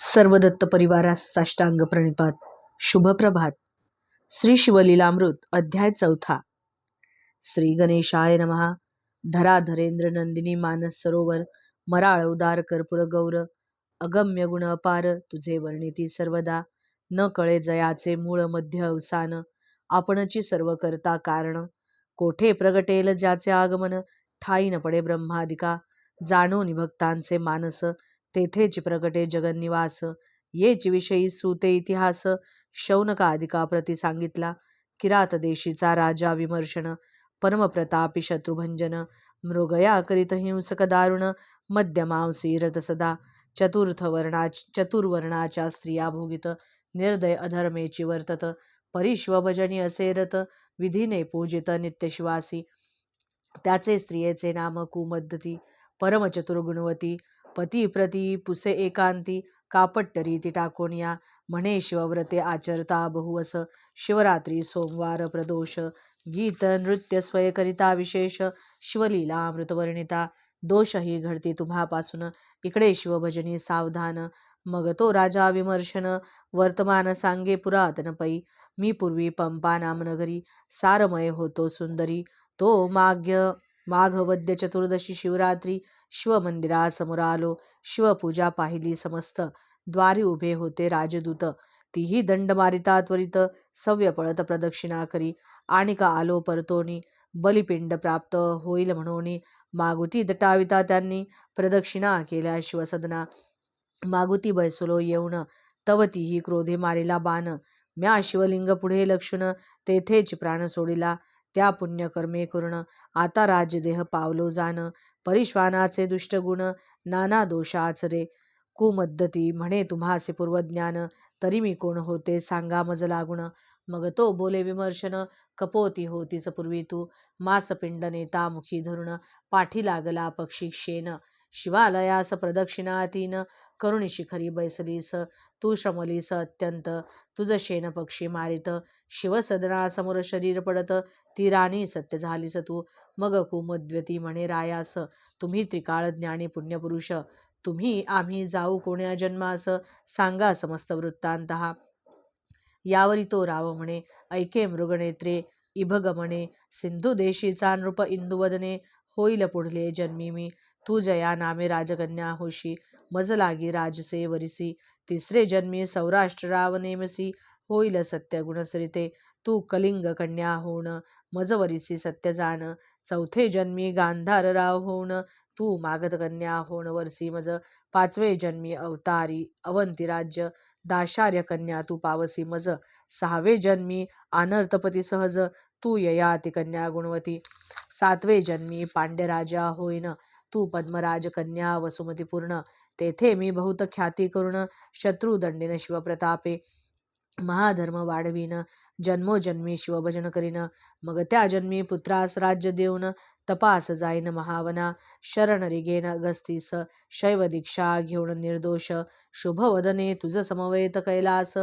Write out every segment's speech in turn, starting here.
सर्व दत्त परिवारास साष्टांग प्रणिपात. शुभप्रभात श्री शिवलीलामृत अध्याय चौथा. श्री गणेशाय नमहा धरा धरेंद्र नंदिनी मानस सरोवर. मराळ उदार कर्पूर गौर. अगम्य गुण अपार. तुझे वर्णिती सर्वदा. न कळे जयाचे मूळ मध्य अवसान. आपणची सर्व करता कारण. कोठे प्रगटेल ज्याचे आगमन? ठाई न पडे ब्रह्मादिका. जाणो निभक्तांचे मानस. तेथेच प्रगटे जगन्निवास येच विषयी सुते इतिहास शौनकादिका प्रती सांगितला किरात देशीचा राजा विमर्शन परमप्रतापी शत्रुभंजन मृगया करीत हिंसक दारुण मध्यमांसी रत सदा चतुर्थ वर्णा चतुर्वर्णाच्या स्त्रिया भोगित निर्दय अधर्मेची वर्तत परिश्वभजनी असे रथ विधीने पूजित नित्यशिवासी त्याचे स्त्रियेचे नाम कुमद्धती परमचतुर्गुणवती पती प्रती पुसे एकांती कापट्ट रीती टाकोनिया म्हणे शिवव्रते आचरता बहुवस शिवरात्री सोमवार प्रदोष. गीत नृत्य स्वयकरिता विशेष. शिवलीला अमृतवर्णिता. दोषही घडती तुम्हापासून. इकडे शिवभजनी सावधान. मग तो राजा विमर्शन. वर्तमान सांगे पुरातन पै. मी पूर्वी पंपा नामनगरी सारमय होतो सुंदरी. तो माघ माघवद्य चतुर्दशी शिवरात्री. शिवमंदिरासमोर आलो. शिवपूजा पाहिली समस्त. द्वारी उभे होते राजदूत. तीही दंड मारिता त्वरित सव्य पळत प्रदक्षिणा करी. आणि का आलो परतोनी बलिपिंड प्राप्त होईल म्हणून मागुती दटाविता त्यांनी. प्रदक्षिणा केल्या शिवसदना. मागुती बैसलो येऊन. तव तीही क्रोधे मारिला बाण. म्या शिवलिंग पुढे लक्षण. तेथेच प्राण सोडिला. त्या पुण्यकर्मे करून आता राजदेह पावलो जाण. परिश्वानाचे दुष्टगुण नाना दोषाचरे कुमद्दती म्हणे तुम्हाचे पूर्वज्ञान तरी मी कोण होते सांगा मज लागुण मग तो बोले विमर्शन कपोती होतीस पूर्वी तू. मासपिंड नेता मुखी धरुण पाठी लागला पक्षी शेन शिवालयास प्रदक्षिणा तीन करुणी शिखरी बैसलीस. तू श्रमलीस अत्यंत. तुझ शेन पक्षी मारित. शिवसदनासमोर शरीर पडत. ती राणी सत्य झालीस तू. मग कुमद्वती म्हणे रायास तुम्ही त्रिकाळ ज्ञानी पुण्यपुरुष तुम्ही आम्ही जाऊ कोण्या जन्मास सांगा समस्त वृत्तांत हा यावरी तो राव म्हणे ऐके मृगनेत्रे इभगमणे सिंधू देशीचा नृप इंदुवदने होईल पुढले जन्मी मी. तू जया नामे राजकन्या होशी मज लागी राजसे वरिसी. तिसरे जन्मी सौराष्ट्र राव नेमसी होईल सत्य गुणसरिते. तू कलिंग कन्या होण मजवरिसी सत्य जाण चौथे जन्मी गांधार राव होण तू मागध कन्या होण वरसी मज पाचवे जन्मी अवतारी अवंती राज्य दाशार्य कन्या तू पावसी मज सहावे जन्मी आनर्तपती सहज तू ययाती कन्या गुणवती सातवे जन्मी पांड्यराजा होईन तू पद्मराज कन्या वसुमती पूर्ण तेथे मी बहुत ख्याती करून शत्रुदंडीन शिवप्रतापे महाधर्म वाढवीन जन्मोजन्मी शिवभजन करीन। मग त्या जन्मी पुत्रास राज्य देऊन तपास जाईन महावना। शरण रिगेन अगस्तीस शैव दीक्षा घेऊन निर्दोष। शुभवदने तुझ समवेत कैलास।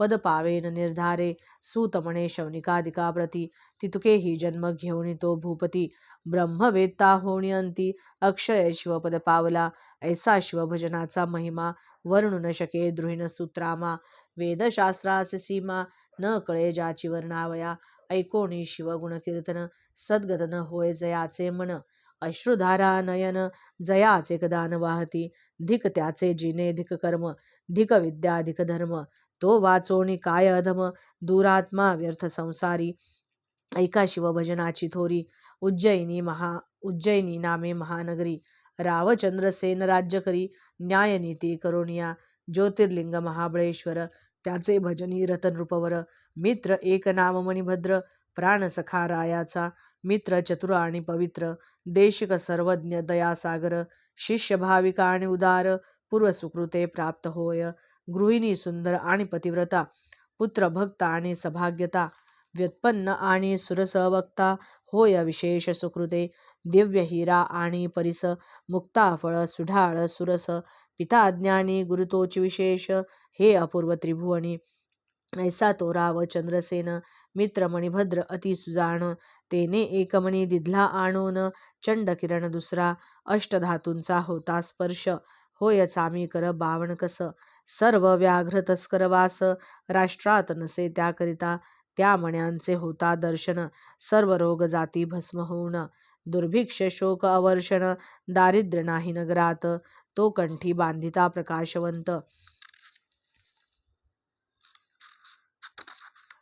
पद पावेन निर्धारे। सुतमणे शवनिकादिका शौनिकादिका प्रती तितुके ही जन्म घेऊन तो भूपती। ब्रह्मवेत्ता होणी अंती अक्षय शिवपद पावला। ऐसा शिवभजनाचा महिमा। वर्णू न शके द्रुहिण सूत्रामा। वेदशास्त्रास सीमा। न कळे ज्याचीवर वर्णावया ऐकोणी शिवगुण कीर्तन सद्गतन होय जयाचे मन. अश्रुधारा नयन जयाचे कदान वाहती धिक त्याचे जिने धिक कर्म धिक विद्या धिक धर्म. तो वाचोणी काय अधम दुरात्मा व्यर्थ संसारी. ऐका शिवभजनाची थोरी उज्जैनी महा उज्जैनी नामे महानगरी. रावचंद्रसेन राज्य करी न्यायनीती करोनिया ज्योतिर्लिंग महाबळेश्वर त्याचे भजनी रतनरूपवर. मित्र एक नाम मणिभद्र प्राणसखा रायाचा. मित्र चतुर आणि पवित्र. देशिक सर्वज्ञ दयासागर. शिष्य भाविका आणि उदार. पूर्व सुकृते प्राप्त होय. गृहिणी सुंदर आणि पतिव्रता. पुत्र भक्त आणि सभाग्यता. व्युत्पन्न आणि सुरसवक्ता होय विशेष सुकृते. दिव्य हिरा आणि परिस मुक्ता फळ सुढाळ सुरस पिता ज्ञानी गुरुतोची विशेष हे अपूर्व त्रिभुवनी. ऐसा तो राव चंद्रसेन मित्र मणिभद्र अति सुजाण. तेने एकमणी दिधला आणून चंड किरण दुसरा. अष्टधातूंचा होता स्पर्श. होय चामी कर बावण कस. सर्व व्याघ्र तस्कर वास. राष्ट्रात नसे त्याकरिता. त्या मण्यांचे होता दर्शन. सर्व रोग जाती भस्म होऊन. दुर्भिक्ष शोक अवर्षण दारिद्र्य नाही नगरात. तो कंठी बांधिता प्रकाशवंत.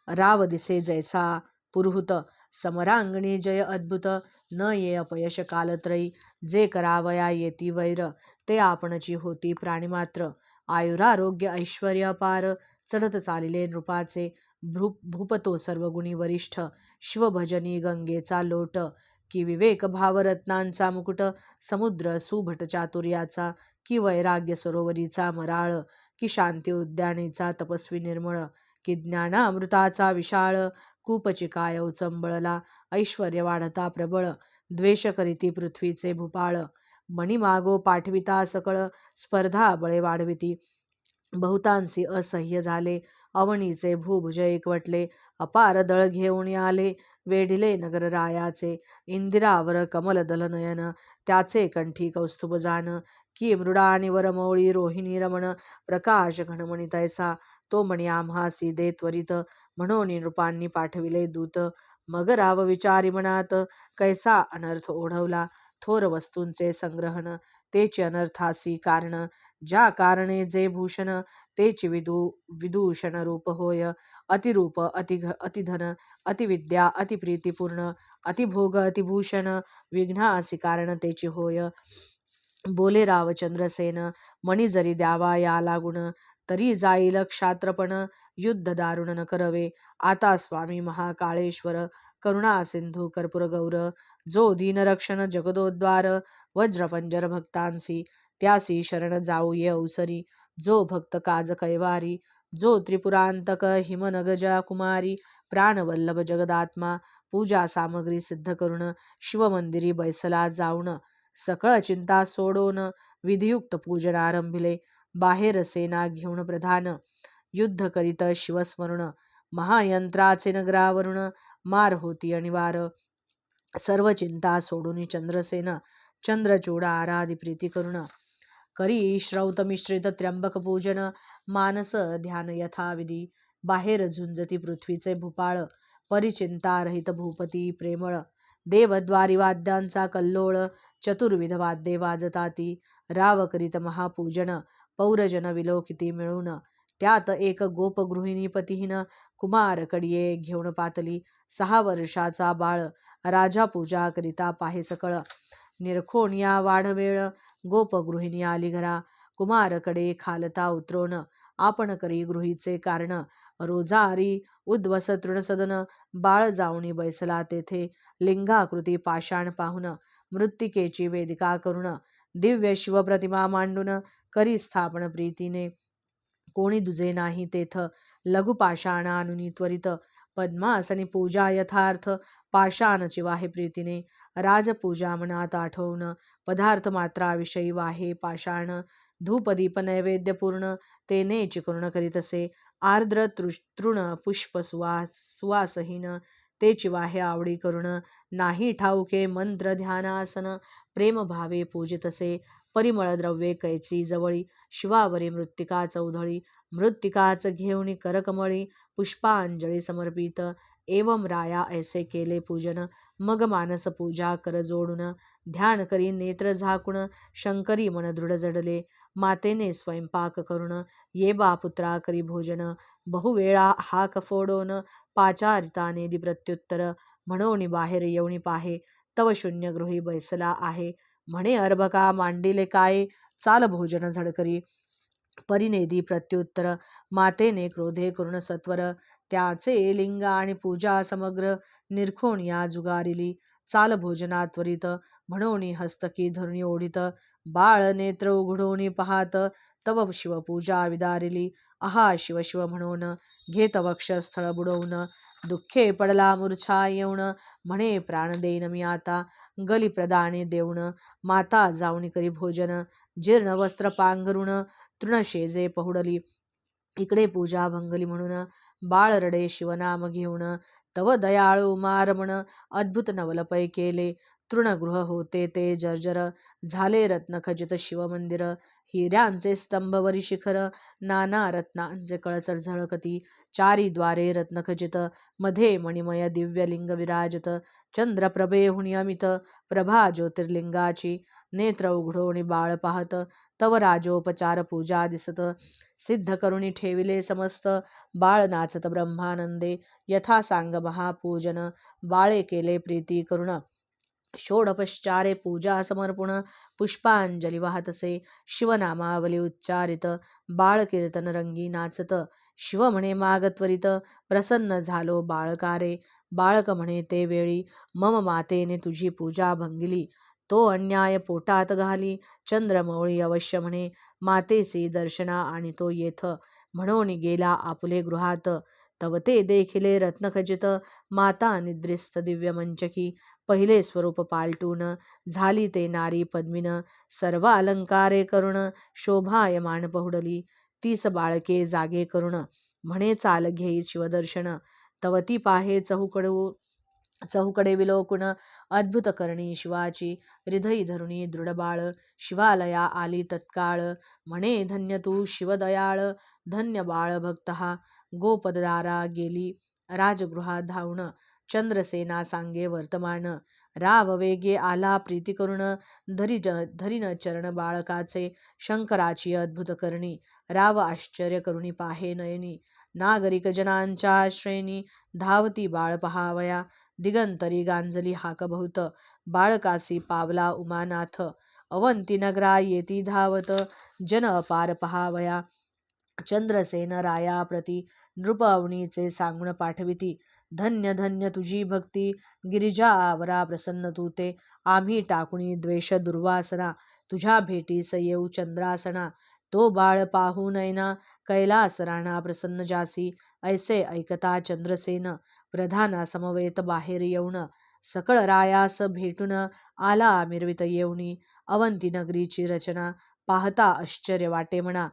राव दिसे जैसा पुरहुत. समरांगणी जय अद्भुत. न ये अपयश कालत्रयी. जे करावया येती वैर. ते आपणची होती प्राणीमात्र. आयुरारोग्य ऐश्वर्य अपार चढत चालिले नृपाचे. भ्रू भूपतो सर्वगुणी वरिष्ठ. शिवभजनी गंगेचा लोट. की विवेक भावरत्नांचा मुकुट समुद्र सुभट चातुर्याचा की वैराग्य सरोवरीचा मराळ की शांती उद्यानीचा तपस्वी निर्मळ की ज्ञानामृताचा विशाळ कूपचिकाय उचंबळला ऐश्वर्य वाढता प्रबळ द्वेष करीती पृथ्वीचे भूपाळ मणिमागो पाठविता सकळ स्पर्धा बळे वाढविती बहुतांशी असह्य झाले अवणीचे भूभुज एकवटले अपार दळ घेऊन आले वेढिले नगररायाचे इंदिरावर कमलदल नयन त्याचे कंठी कौस्तुभ जान की मृडा आणि वरमौळी रोहिणी रमण प्रकाश घनमणी तैसा तो म्हणी आम्हासी दे त्वरित म्हणून नृपांनी पाठविले दूत मगराव विचारी मनात कैसा अनर्थ ओढवला थोर वस्तूंचे संग्रहण तेचे अनर्थासी कारण ज्या कारणे जे भूषण तेची विदू विदूषण रूप होय अतिरूप अतिघ अतिधन अतिविद्या अतिप्रीतीपूर्ण अतिभोग अतिभूषण विघ्नासी कारण तेची होय. बोले रावचंद्रसेन मणी जरी द्यावा या लागुण तरी जाईल क्षात्रपण युद्ध दारुण न करवे. आता स्वामी महाकाळेश्वर करुणा सिंधू कर्पूर गौर जो दीनरक्षण जगदोद्वार वज्रपंजर भक्तांसी त्यासी शरण जाऊ ये अवसरी जो भक्त काज कैवारी जो त्रिपुरांतक हिमनगज कुमारी प्राणवल्लभ जगदात्मा पूजा सामग्री सिद्ध करून शिवमंदिरी बैसला जाऊन सकळ चिंता सोडून विधियुक्त पूजन आरंभिले बाहेर सेना घेऊन प्रधान युद्ध करीत शिवस्मरण महायंत्राचे नगरावरून मार होती अनिवार सर्व चिंता सोडून चंद्रसेन चंद्रचूड आराधी प्रीती करुण करी श्रौत मिश्रित त्र्यंबक पूजन मानस ध्यान यथाविधी बाहेर झुंजती पृथ्वीचे भूपाळ परिचिंता रहित भूपती प्रेमळ देवद्वारी वाद्यांचा कल्लोळ चतुर्विध वाद्ये वाजताती राव करीत महापूजन पौरजन विलोकिती मिळून त्यात एक गोपगृहिणीपतीहीन कुमार कडिये घेऊन पातली सहा वर्षाचा बाळ राजा पूजा करिता पाहे सकळ निरखोणिया वाढवेळ गोपगृहिणी आली घरा कुमारकडे खालता उतरवणं आपण करी गृहीचे कारण. रोजारी उद्वस तृणसदन बाळ जाऊनी बैसला तेथे. लिंगाकृती पाषाण पाहून मृत्तिकेची वेदिका करून दिव्य शिवप्रतिमा मांडून करी स्थापन प्रीतीने. कोणी दुजे नाही तेथ. लघुपाषाण पाषाण त्वरित पद्मासनी पूजा यथार्थ. पाषाणची वाहे प्रीतीने. राजपूजा मनात आठवून. पदार्थ मात्राविषयी वाहे पाषाण. धूपदीप नैवेद्यपूर्ण तेने चिकर्ण करीतसे आर्द्र तृ तृण पुष्प सुवास सुवासहीन ते चिवाहे आवडी करून नाही ठाऊके मंत्र ध्यानासन प्रेमभावे पूजितसे परिमळ द्रव्ये कैची जवळी शिवावरी मृत्तिका चौधळी मृत्तिकाच घेऊणी करकमळी पुष्पांजळी समर्पित एवम राया ऐसे केले पूजन मग मानस पूजा कर जोडून ध्यान करी नेत्र झाकून शंकरी मन दृढ जडले मातेने स्वयंपाक करून ये बा पुत्रा करी भोजन बहुवेळा हाक फोडोन पाचारिताने दि प्रत्युत्तर म्हणून बाहेर येऊनी पाहे तव शून्य गृही बैसला आहे म्हणे अर्भका मांडिले काय चाल भोजन झडकरी परिनेदी प्रत्युत्तर मातेने क्रोधे करून सत्वर त्याचे लिंग आणि पूजा समग्र निरखून या जुगारिली. चाल भोजना त्वरित म्हणून हस्तकी धरुणी ओढित. बाळ नेत्र उघडून पाहात. तव शिवपूजा विदारिली. आहा शिव शिव म्हणून. घेत वक्षस्थळ बुडवून. दुःखे पडला मूर्छा येऊन. म्हणे प्राण देईन मी आता. गली प्रदाने देऊन. माता जाऊनी करी भोजन. जीर्ण वस्त्र पांघरुण. तृणशेजे पहुडली. इकडे पूजा भंगली म्हणून. बाळ रडे शिवनाम घेऊन. तव दयाळू मारमण अद्भुत नवलपै केले. तृणगृह होते ते जर्जर. झाले रत्नखचित शिवमंदिर. हिऱ्यांचे स्तंभवरी शिखर. नाना रत्नांचे कळसर झळकती. चारी द्वारे रत्नखचित. मध्ये मणिमय दिव्यलिंग विराजत. चंद्रप्रभे हुणी अमित. प्रभा ज्योतिर्लिंगाची. नेत्र उघडोणी बाळ पाहत. तव राजोपचार पूजा दिसत सिद्ध करुणी ठेविले समस्त बाळ नाचत ब्रह्मानंदे यथा सांग महापूजन बाळे केले प्रीती करुण। षोडपश्चारे पूजा समर्पण पुष्पांजली वाहतसे शिवनामावली उच्चारित बाळ कीर्तन रंगी नाचत। शिव म्हणे माग त्वरित प्रसन्न झालो बाळकारे। बाळक म्हणे ते वेळी मम मातेने तुझी पूजा भंगिली। तो अन्याय पोटात घाली चंद्रमौळी अवश्य म्हणे मातेसी दर्शना आणि तो येथ म्हणून गेला आपले गृहात. तव ते देखिले रत्नखचित माता निद्रिस्त दिव्य मंचकी पहिले स्वरूप पालटून झाली ते नारी पद्मीन सर्व अलंकारे करुण शोभायमान पहुडली तीस बाळके जागे करुण म्हणे चाल घेई शिवदर्शन तवती पाहे चहूकडू. चहूकडे विलोकुण अद्भुत करणी शिवाची. हृदयी धरुणी दृढबाळ शिवालया आली तत्काळ. म्हणे धन्य तू शिवदयाळ धन्य बाळ भक्त हा गोपदारा गेली राजगृहात धावण चंद्रसेना सांगे वर्तमान. राव वेगे आला प्रीती करुण. धरी धरीन चरण बाळकाचे. शंकराची अद्भुत करणी. राव आश्चर्य करुणी पाहे नयनी. नागरिक जनांच्या श्रेणी. धावती बाळ पहावया. दिगंतरी गांजली हाक बाळकासी पावला उमानाथ अवंती नगरा येती धावत जन अपार पहावया चंद्रसेन राया प्रती नृपवणीचे सांगून पाठविती धन्य धन्य तुझी भक्ती गिरिजा आवरा प्रसन्न तू ते आम्ही टाकुणी द्वेष दुर्वासना तुझ्या भेटीस येऊ चंद्रासना तो बाळ पाहू नयना कैलास राणा प्रसन्न जासी ऐसे ऐकता चंद्रसेन प्रधाना समवेत बाहेर येऊन सकळ रायास भेटून आला मिरवित येऊनी. अवंती नगरीची रचना पाहता आश्चर्य वाटे म्हणा.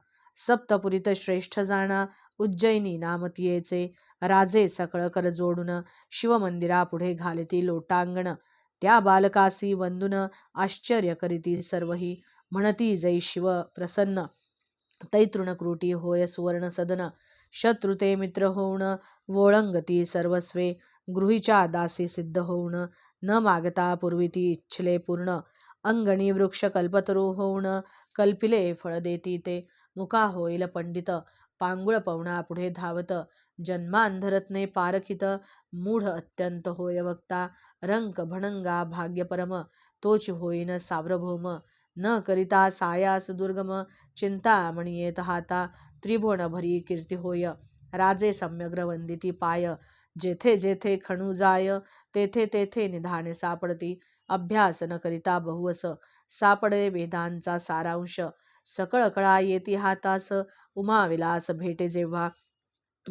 सप्तपुरीत श्रेष्ठ जाणा उज्जैनी नामतीयेचे राजे सकळ कर जोडून शिवमंदिरापुढे घालती लोटांगण. त्या बालकासी वंदून आश्चर्य करीती सर्वही. म्हणती जै शिव प्रसन्न. तैतृणकृटी होय सुवर्ण सदन. शत्रु ते मित्र होऊन वोळंगती सर्वस्वे गृहीच्या दासी सिद्ध होऊन न मागता पूर्वी ती इच्छले पूर्ण अंगणी वृक्ष कल्पतरू होऊन कल्पिले फळ देती ते मुका होईल पंडित पांगुळ पवना पुढे धावत जन्मांधरत्ने पारखित मूढ अत्यंत होय वक्ता रंक भणंगा भाग्यपरम तोच होईन सार्वभौम न करिता सायास दुर्गम चिंता म्हणियेत हाता त्रिभुवन भरी कीर्ती होय. राजे सम्यग्र वंदिती पाय. जेथे जेथे खणू जाय तेथे तेथे निधाने सापडती. अभ्यास न करिता बहुवस. सापडे वेदांचा सारांश. सकळ कळा येती हातास. उमाविलास भेटे जेव्हा.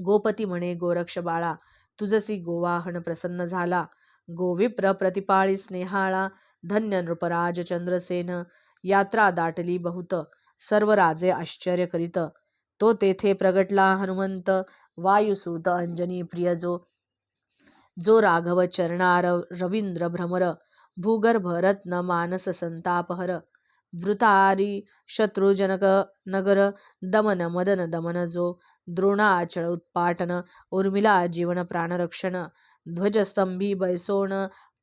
गोपती म्हणे गोरक्ष बाळा तुझसी गोवाहन प्रसन्न झाला. गोविप्र प्रतिपाळी स्नेहाळा धन्य नृपराज चंद्रसेन. यात्रा दाटली बहुत. सर्व राजे आश्चर्य करीत. तो तेथे प्रगटला. हनुमंत वायुसूत अंजनी प्रिय जो जो राघव चरणार रवींद्र भ्रमर भूगर्भ रत्न मानस संतापहर वृतारी शत्रुजनक नगर दमन मदन दमन जो द्रोणाचळ उत्पाटन उर्मिला जीवन प्राणरक्षण ध्वजस्तंभी बैसोण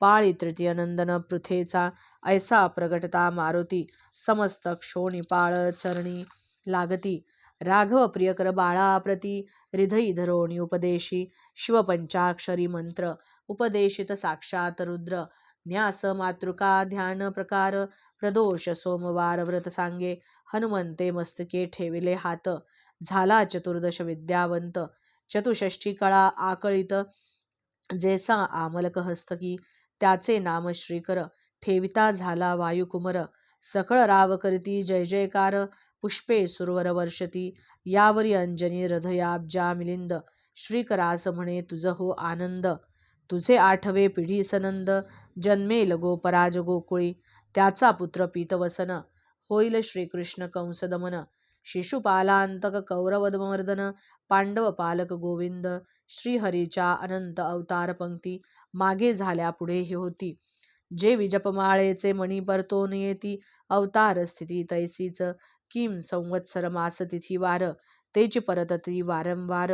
पाळी तृतीय नंदन पृथेचा ऐसा प्रगटता मारुती समस्त क्षोणिपाळ चरणी लागती राघव प्रियकर बाळाप्रती हृदयी धरोणी उपदेशी शिवपंचाक्षरी मंत्र उपदेशित साक्षात रुद्र न्यास मातृका ध्यान प्रकार प्रदोष सोमवार व्रत सांगे हनुमंते मस्तके ठेविले हात झाला चतुर्दश विद्यावंत चतुष्षष्ठी कळा आकळीत जेसा आमलक हस्तकी त्याचे नाम श्रीकर ठेविता झाला वायुकुमर सकळ राव करीती जय जयकार पुष्पे सुरवर वर्षती यावरी अंजनी हृदयाब्जा मिलिंद श्रीकरास म्हणे तुझ हो आनंद तुझे आठवे पिढी सनंद जन्मेल गोपराज गोकुळी त्याचा पुत्र पीतवसन होईल श्रीकृष्ण कंसदमन शिशुपालांतक कौरवदमर्दन पांडव पालक गोविंद श्रीहरीच्या अनंत अवतार पंक्ती मागे झाल्या पुढे ही होती. जे विजपमाळेचे मणी परतोन येती अवतार स्थिती तैसीच किम संवत्सर मास तिथी वार तेच परतती वारंवार।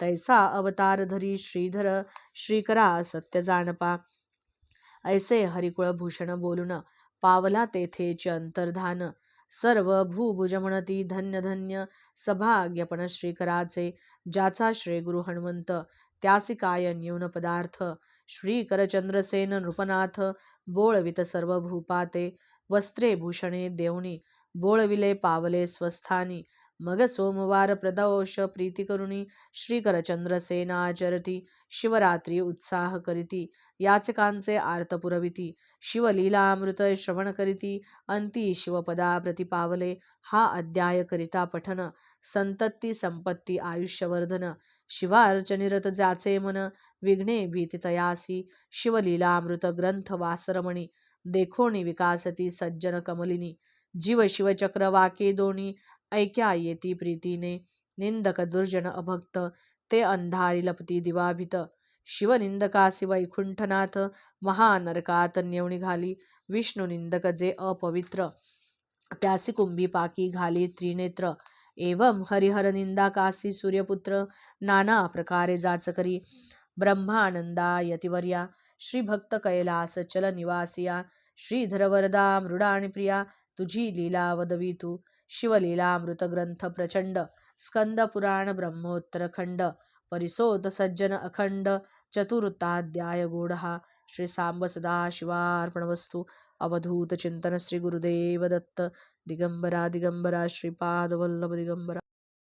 तैसा अवतार धरी श्रीधर श्रीकरा सत्य जाणपा ऐसे हरिकुळ भूषण बोलून। पावला तेथेच अंतर्धान। सर्व भूभुज म्हणती धन्य धन्य सभाग्यपण श्रीकराचे। ज्याचा श्री गुरु हनुमंत। त्यासी काय न्यून पदार्थ। श्रीकरचंद्रसेन नृपनाथ। बोळवित सर्व भूपाते वस्त्रे भूषणे देवणी। बोळविले पावले स्वस्थानी. मग सोमवार प्रदोष प्रीती करुणी शिवरात्री उत्साह करीती. याचकांचे आर्त पुरविती. शिवलीलामृत श्रवण करीती. अंती शिवपदा प्रतिपावले. हा अध्याय करिता पठन. संतत्ती संपत्ती आयुष्यवर्धन. शिवार्चनिरत जाचे मन. विघ्ने भीतितयासी शिवलीलामृत ग्रंथ वासरमणी. देखोणी विकासती सज्जन कमलिनी. जीव शिवचक्र वाके दोणी ऐक्या येती प्रीतीने. निंदक दुर्जन अभक्त ते अंधारी लपती दिवाभित. शिवनिंदकासी वैकुंठनाथ महानरकात नेवणी घाली. विष्णू निंदक जे अपवित्र. त्यासी कुंभी पाकी घाली त्रिनेत्र. एवं हरिहर निंदाकासी सूर्यपुत्र. नाना प्रकारे जाचकरी ब्रह्मानंदा यतिवर्या. श्रीभक्त कैलास चल निवासिया. श्रीधरवरदा प्रिया तुझी लीला वदवितू शिवलीलामृत ग्रंथ प्रचंड स्कंद पुराण ब्रह्मोत्तर खंड परिसोत सज्जन अखंड चतुर्थाध्याय गूढहा श्री सांब सदा शिवार्पणवस्तू अवधूत चिंतन श्री गुरुदेव दत्त दिगंबरा दिगंबरा श्रीपाद वल्लभ दिगंबरा